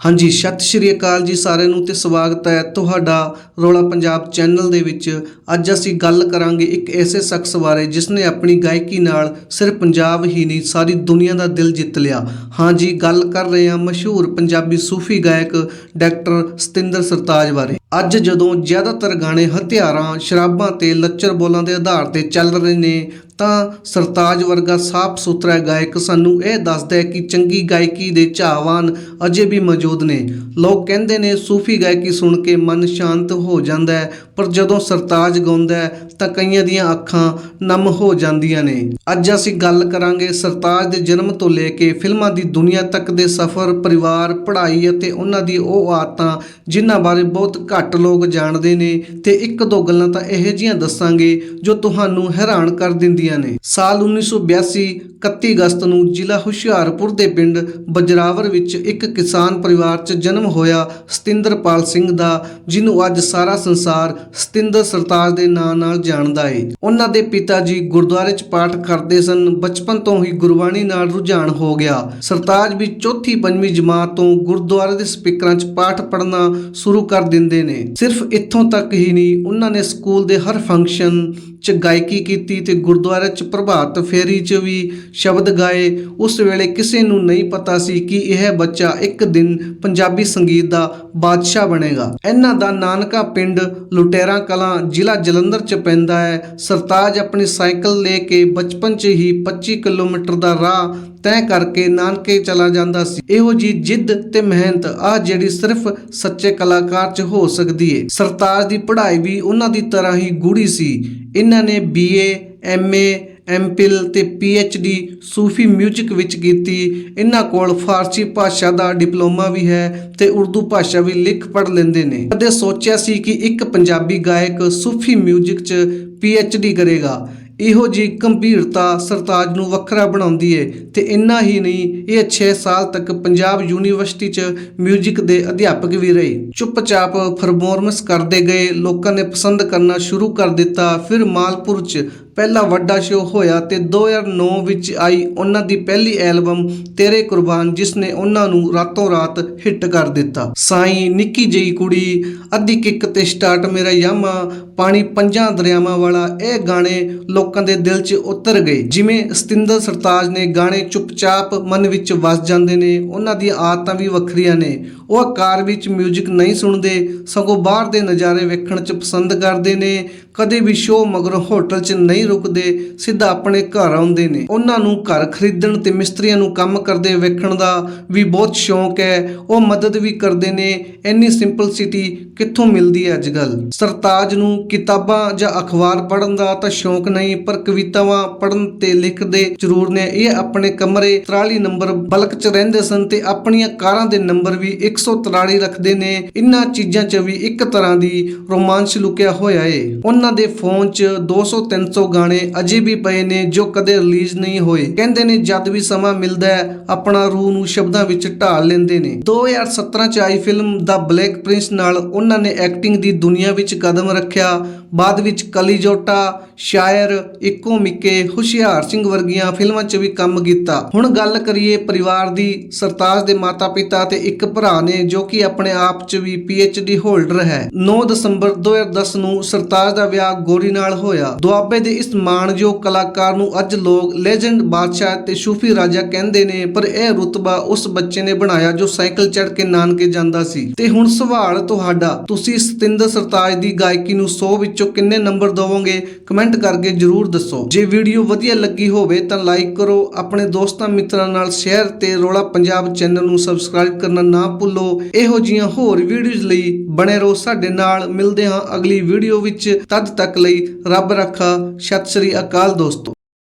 ਹਾਂਜੀ, ਸਤਿ ਸ਼੍ਰੀ ਅਕਾਲ ਜੀ ਸਾਰਿਆਂ ਨੂੰ ਤੇ ਸਵਾਗਤ ਹੈ ਤੁਹਾਡਾ ਰੋਲਾ ਪੰਜਾਬ ਚੈਨਲ ਦੇ ਵਿੱਚ। ਅੱਜ ਅਸੀਂ ਗੱਲ ਕਰਾਂਗੇ ਇੱਕ ਐਸੇ ਸ਼ਖਸ ਬਾਰੇ ਜਿਸ ਨੇ ਆਪਣੀ ਗਾਇਕੀ ਨਾਲ ਸਿਰਫ ਪੰਜਾਬ ਹੀ ਨਹੀਂ, ਸਾਰੀ ਦੁਨੀਆ ਦਾ ਦਿਲ ਜਿੱਤ ਲਿਆ। ਹਾਂਜੀ, ਗੱਲ ਕਰ ਰਹੇ ਹਾਂ ਮਸ਼ਹੂਰ ਪੰਜਾਬੀ ਸੂਫੀ ਗਾਇਕ ਡਾਕਟਰ ਸਤਿੰਦਰ ਸਰਤਾਜ ਬਾਰੇ। ਅੱਜ ਜਦੋਂ ਜ਼ਿਆਦਾਤਰ ਗਾਣੇ ਹਥਿਆਰਾਂ, ਸ਼ਰਾਬਾਂ ਤੇ ਲੱਚਰ ਬੋਲਾਂ ਦੇ ਆਧਾਰ ਤੇ ਚੱਲ ਰਹੇ ਨੇ ਤਾਂ ਸਰਤਾਜ ਵਰਗਾ ਸਾਫ਼ ਸੁਥਰਾ ਗਾਇਕ ਸਾਨੂੰ ਇਹ ਦੱਸਦਾ ਹੈ ਕਿ ਚੰਗੀ ਗਾਇਕੀ ਦੇ ਚਾਹਵਾਨ ਅਜੇ ਵੀ ਮੌਜੂਦ ਨੇ। ਲੋਕ ਕਹਿੰਦੇ ਨੇ ਸੂਫੀ ਗਾਇਕੀ ਸੁਣ ਕੇ ਮਨ ਸ਼ਾਂਤ ਹੋ ਜਾਂਦਾ ਹੈ, ਪਰ ਜਦੋਂ ਸਰਤਾਜ ਗਾਉਂਦਾ ਹੈ ਤਾਂ ਕਈਆਂ ਦੀਆਂ ਅੱਖਾਂ ਨਮ ਹੋ ਜਾਂਦੀਆਂ ਨੇ। ਅੱਜ ਅਸੀਂ ਗੱਲ ਕਰਾਂਗੇ ਸਰਤਾਜ ਦੇ ਜਨਮ ਤੋਂ ਲੈ ਕੇ ਫਿਲਮਾਂ ਦੀ ਦੁਨੀਆ ਤੱਕ ਦੇ ਸਫ਼ਰ, ਪਰਿਵਾਰ, ਪੜ੍ਹਾਈ ਅਤੇ ਉਹਨਾਂ ਦੀ ਉਹ ਆਦਤਾਂ ਜਿਨ੍ਹਾਂ ਬਾਰੇ ਬਹੁਤ ਘੱਟ ਲੋਕ ਜਾਣਦੇ ਨੇ ਤੇ ਇੱਕ ਦੋ ਗੱਲਾਂ ਤਾਂ ਇਹੋ ਜਿਹੀਆਂ ਦੱਸਾਂਗੇ ਜੋ ਤੁਹਾਨੂੰ ਹੈਰਾਨ ਕਰ ਦਿੰਦੀਆਂ ਨੇ। ਸਾਲ 1982 31 ਅਗਸਤ ਨੂੰ ਜ਼ਿਲ੍ਹਾ ਹੁਸ਼ਿਆਰਪੁਰ ਦੇ ਪਿੰਡ ਬਜਰਾਵਰ ਵਿੱਚ ਇੱਕ ਕਿਸਾਨ ਪਰਿਵਾਰ 'ਚ ਜਨਮ ਹੋਇਆ ਸਤਿੰਦਰਪਾਲ ਸਿੰਘ ਦਾ, ਜਿਹਨੂੰ ਅੱਜ ਸਾਰਾ ਸੰਸਾਰ ਸਤਿੰਦਰ ਸਰਤਾਜ ਦੇ ਨਾਂ ਨਾਲ ਜਾਣਦਾ ਏ। ਉਹਨਾਂ ਦੇ ਪਿਤਾ ਜੀ ਗੁਰਦੁਆਰੇ 'ਚ ਪਾਠ ਕਰਦੇ ਸਨ, ਬਚਪਨ ਤੋਂ ਹੀ ਗੁਰਬਾਣੀ ਨਾਲ ਰੁਝਾਨ ਹੋ ਗਿਆ। ਸਰਤਾਜ ਵੀ ਚੌਥੀ ਪੰਜਵੀਂ ਜਮਾਤ ਤੋਂ ਗੁਰਦੁਆਰੇ ਦੇ ਸਪੀਕਰਾਂ 'ਚ ਪਾਠ ਪੜ੍ਹਨਾ ਸ਼ੁਰੂ ਕਰ ਦਿੰਦੇ ਨੇ। ਸਿਰਫ ਇੱਥੋਂ ਤੱਕ ਹੀ ਨਹੀਂ, ਉਹਨਾਂ ਨੇ ਸਕੂਲ ਦੇ ਹਰ ਫੰਕਸ਼ਨ 'ਚ ਗਾਇਕੀ ਕੀਤੀ ਤੇ ਗੁਰਦੁਆਰੇ 'ਚ ਪ੍ਰਭਾਤ ਫੇਰੀ 'ਚ ਵੀ ਸ਼ਬਦ ਗਾਏ। ਉਸ ਵੇਲੇ ਕਿਸੇ ਨੂੰ ਨਹੀਂ ਪਤਾ ਸੀ ਕਿ ਇਹ ਬੱਚਾ ਇੱਕ ਦਿਨ ਪੰਜਾਬੀ ਸੰਗੀਤ ਦਾ ਬਾਦਸ਼ਾਹ ਬਣੇਗਾ। ਇਹਨਾਂ ਦਾ ਨਾਨਕਾ ਪਿੰਡ ਲੁਟੇਰਾ ਕਲਾਂ ਜ਼ਿਲ੍ਹਾ ਜਲੰਧਰ 'ਚ ਪੈਂਦਾ ਹੈ। ਸਰਤਾਜ ਆਪਣੀ ਸਾਈਕਲ ਲੈ ਕੇ ਬਚਪਨ 'ਚ ਹੀ 25 ਕਿਲੋਮੀਟਰ ਦਾ ਰਾਹ ਤੈਅ ਕਰਕੇ ਨਾਨਕੇ ਚਲਾ ਜਾਂਦਾ ਸੀ। ਇਹੋ ਜੀ ਜਿੱਦ ਤੇ ਮਿਹਨਤ ਆ ਜਿਹੜੀ ਸਿਰਫ ਸੱਚੇ ਕਲਾਕਾਰ 'ਚ ਹੋ ਸਕਦੀ ਏ। ਸਰਤਾਜ ਦੀ ਪੜ੍ਹਾਈ ਵੀ ਉਹਨਾਂ ਦੀ ਤਰ੍ਹਾਂ ਹੀ ਗੂੜੀ ਸੀ। ਇਹਨਾਂ ਨੇ ਬੀਏ ਐਮਏ ਐਮਪਿਲ ਤੇ ਪੀਐਚਡੀ ਸੂਫੀ 뮤직 ਵਿੱਚ ਕੀਤੀ ਇਹਨਾਂ ਕੋਲ ਫਾਰਸੀ ਭਾਸ਼ਾ ਦਾ ਡਿਪਲੋਮਾ ਵੀ ਹੈ ਤੇ ਉਰਦੂ ਭਾਸ਼ਾ ਵੀ ਲਿਖ ਪੜ੍ਹ ਲੈਂਦੇ ਨੇ ਕਦੇ ਸੋਚਿਆ ਸੀ ਕਿ ਇੱਕ ਪੰਜਾਬੀ ਗਾਇਕ ਸੂਫੀ 뮤직 'ਚ ਪੀਐਚਡੀ ਕਰੇਗਾ ਇਹੋ ਜੀ ਗੰਭੀਰਤਾ ਸਰਤਾਜ ਨੂੰ ਵੱਖਰਾ ਬਣਾਉਂਦੀ ਏ ਤੇ ਇੰਨਾ ਹੀ ਨਹੀਂ, ਇਹ 6 ਸਾਲ ਤੱਕ ਪੰਜਾਬ ਯੂਨੀਵਰਸਿਟੀ 'ਚ 뮤직 ਦੇ ਅਧਿਆਪਕ ਵੀ ਰਹੇ। ਚੁੱਪਚਾਪ ਪਰਫਾਰਮੈਂਸ ਕਰਦੇ ਗਏ, ਲੋਕਾਂ ਨੇ ਪਸੰਦ ਕਰਨਾ ਸ਼ੁਰੂ ਕਰ ਦਿੱਤਾ। ਫਿਰ ਮਾਲਪੁਰ 'ਚ ਪਹਿਲਾ ਵੱਡਾ ਸ਼ੋਅ ਹੋਇਆ ਤੇ 2009 ਵਿੱਚ ਆਈ ਉਹਨਾਂ ਦੀ ਪਹਿਲੀ ਐਲਬਮ ਤੇਰੇ ਕੁਰਬਾਨ, ਜਿਸ ਨੇ ਉਹਨਾਂ ਨੂੰ ਰਾਤੋਂ ਰਾਤ ਹਿੱਟ ਕਰ ਦਿੱਤਾ। ਸਾਈਂ ਨਿੱਕੀ ਜਿਹੀ ਕੁੜੀ, ਅੱਧੀ ਕਿੱਕ ਤੇ ਸਟਾਰਟ ਮੇਰਾ ਯਾਮਾ, ਪਾਣੀ ਪੰਜਾਂ ਦਰਿਆਵਾਂ ਵਾਲਾ, ਇਹ ਗਾਣੇ ਲੋਕ ਲੋਕਾਂ ਦੇ ਦਿਲ 'ਚ ਉਤਰ ਗਏ। ਜਿਵੇਂ ਸਤਿੰਦਰ ਸਰਤਾਜ ਨੇ ਗਾਣੇ ਚੁੱਪਚਾਪ ਮਨ ਵਿੱਚ ਵਸ ਜਾਂਦੇ ਨੇ, ਉਹਨਾਂ ਦੀਆਂ ਆਦਤਾਂ ਵੀ ਵੱਖਰੀਆਂ ਨੇ। ਉਹ ਕਾਰ ਵਿੱਚ 뮤직 ਨਹੀਂ ਸੁਣਦੇ, ਸਗੋਂ ਬਾਹਰ ਦੇ ਨਜ਼ਾਰੇ ਵੇਖਣ 'ਚ ਪਸੰਦ ਕਰਦੇ ਨੇ। ਕਦੇ ਵੀ ਸ਼ੋਅ ਮਗਰੋਂ ਹੋਟਲ 'ਚ ਨਹੀਂ ਰੁਕਦੇ, ਸਿੱਧਾ ਆਪਣੇ ਘਰ ਆਉਂਦੇ ਨੇ। ਉਹਨਾਂ ਨੂੰ ਘਰ ਖਰੀਦਣ ਤੇ ਮਿਸਤਰੀਆਂ ਨੂੰ ਕੰਮ ਕਰਦੇ ਵੇਖਣ ਦਾ ਵੀ ਬਹੁਤ ਸ਼ੌਂਕ ਹੈ। ਉਹ ਮਦਦ ਵੀ ਕਰਦੇ ਨੇ। ਇੰਨੀ ਸਿੰਪਲ ਸਿਟੀ ਕਿੱਥੋਂ ਮਿਲਦੀ ਹੈ ਅੱਜ ਅੱਜਕੱਲ ਸਰਤਾਜ ਨੂੰ ਕਿਤਾਬਾਂ ਜਾਂ ਅਖਬਾਰ ਪੜ੍ਹਨ ਦਾ ਤਾਂ ਸ਼ੌਂਕ ਨਹੀਂ ਪਰ ਕਵਿਤਾਵਾਂ ਪੜ੍ਹਨ ਤੇ ਲਿਖਦੇ ਜ਼ਰੂਰ ਨੇ। ਇਹ ਆਪਣੇ ਕਮਰੇ 43 ਨੰਬਰ ਬਲਕ 'ਚ ਰਹਿੰਦੇ ਸਨ ਤੇ ਆਪਣੀਆਂ ਕਾਰਾਂ ਦੇ ਨੰਬਰ ਵੀ 143 ਰੱਖਦੇ ਨੇ। ਇਨ੍ਹਾਂ ਚੀਜ਼ਾਂ 'ਚ ਵੀ ਇੱਕ ਤਰ੍ਹਾਂ ਦੀ ਰੋਮਾਂਸ ਲੁਕਿਆ ਹੋਇਆ ਏ। ਉਹਨਾਂ ਦੇ ਫੋਨ 'ਚ 200 300 ਗਾਣੇ ਅਜੇ ਵੀ ਪਏ ਨੇ ਜੋ ਕਦੇ ਰਿਲੀਜ਼ ਨਹੀਂ ਹੋਏ। ਕਹਿੰਦੇ ਨੇ, ਜਦ ਵੀ ਸਮਾਂ ਮਿਲਦਾ ਹੈ, ਆਪਣਾ ਰੂਹ ਨੂੰ ਸ਼ਬਦਾਂ ਵਿੱਚ ਢਾਲ ਲੈਂਦੇ ਨੇ। 2017 'ਚ ਆਈ ਫਿਲਮ ਦਾ ਬਲੈਕ ਪ੍ਰਿੰਸ ਨਾਲ ਉਹਨਾਂ ਨੇ ਐਕਟਿੰਗ ਦੀ ਦੁਨੀਆ ਵਿੱਚ ਕਦਮ ਰੱਖਿਆ। ਬਾਅਦ ਵਿੱਚ ਕਲੀਜੋਟਾ ਸ਼ਾਇਰ ਇੱਕੋ ਮਿੱਕੇ ਹੁਸ਼ਿਆਰ ਸਿੰਘ ਵਰਗੀਆਂ ਫਿਲਮਾਂ 'ਚ ਵੀ ਕੰਮ ਕੀਤਾ। ਹੁਣ ਗੱਲ ਕਰੀਏ ਪਰਿਵਾਰ ਦੀ, ਸਰਤਾਜ ਦੇ ਮਾਤਾ-ਪਿਤਾ ਤੇ ਇੱਕ ਭਰਾ ਨੇ ਜੋ ਕਿ ਆਪਣੇ ਆਪ 'ਚ ਵੀ ਡੀ ਹੋਲਡਰ ਹੈ। 9 ਦਸੰਬਰ 2010 ਨੂੰ ਸਰਤਾਜ ਦਾ ਵਿਆਹ ਗੋਰੀ ਨਾਲ ਹੋਇਆ। ਦੁਆਬੇ ਦੇ ਇਸ ਮਾਣਯੋਗ ਕਲਾਕਾਰ ਨੂੰ ਅੱਜ ਲੋਕ ਲੈਜੈਂਡ ਬਾਦਸ਼ਾਹ ਤੇ ਸੂਫੀ ਰਾਜਾ ਕਹਿੰਦੇ ਨੇ, ਪਰ ਇਹ ਰੁਤਬਾ ਉਸ ਬੱਚੇ ਨੇ ਬਣਾਇਆ ਜੋ ਸਾਈਕਲ ਚੜ ਕੇ ਨਾਨਕੇ ਜਾਂਦਾ ਸੀ। ਤੇ ਹੁਣ ਸਵਾਲ ਤੁਹਾਡਾ, ਤੁਸੀਂ ਸਤਿੰਦਰ ਸਰਤਾਜ ਦੀ ਗਾਇਕੀ ਨੂੰ 100 ਵਿੱਚੋਂ ਕਿੰਨੇ ਨੰਬਰ ਦਵੋਗੇ? ਕਮੈਂਟ ਕਰਕੇ ਜਰੂਰ ਦੱਸੋ। ਜੇ ਵੀਡੀਓ ਵਧੀਆ ਲੱਗੀ ਹੋਵੇ ਤਾਂ ਲਾਈਕ ਕਰੋ, ਆਪਣੇ ਦੋਸਤਾਂ ਮਿੱਤਰਾਂ ਨਾਲ ਸ਼ੇਅਰ ਤੇ ਰੋਲਾ ਪੰਜਾਬ ਚੈਨਲ ਨੂੰ ਸਬਸਕ੍ਰਾਈਬ ਕਰਨਾ ਨਾ ਭੁੱਲੋ। ਇਹੋ ਜੀਆਂ ਹੋਰ ਵੀਡੀਓਜ਼ ਲਈ ਬਣੇ ਰਹੋ ਸਾਡੇ ਨਾਲ। ਮਿਲਦੇ ਹਾਂ ਅਗਲੀ ਵੀਡੀਓ ਵਿੱਚ। ਤਦ ਤੱਕ ਲਈ ਰੱਬ ਰੱਖਾ। ਸਤਿ ਸ੍ਰੀ ਅਕਾਲ ਦੋਸਤੋ।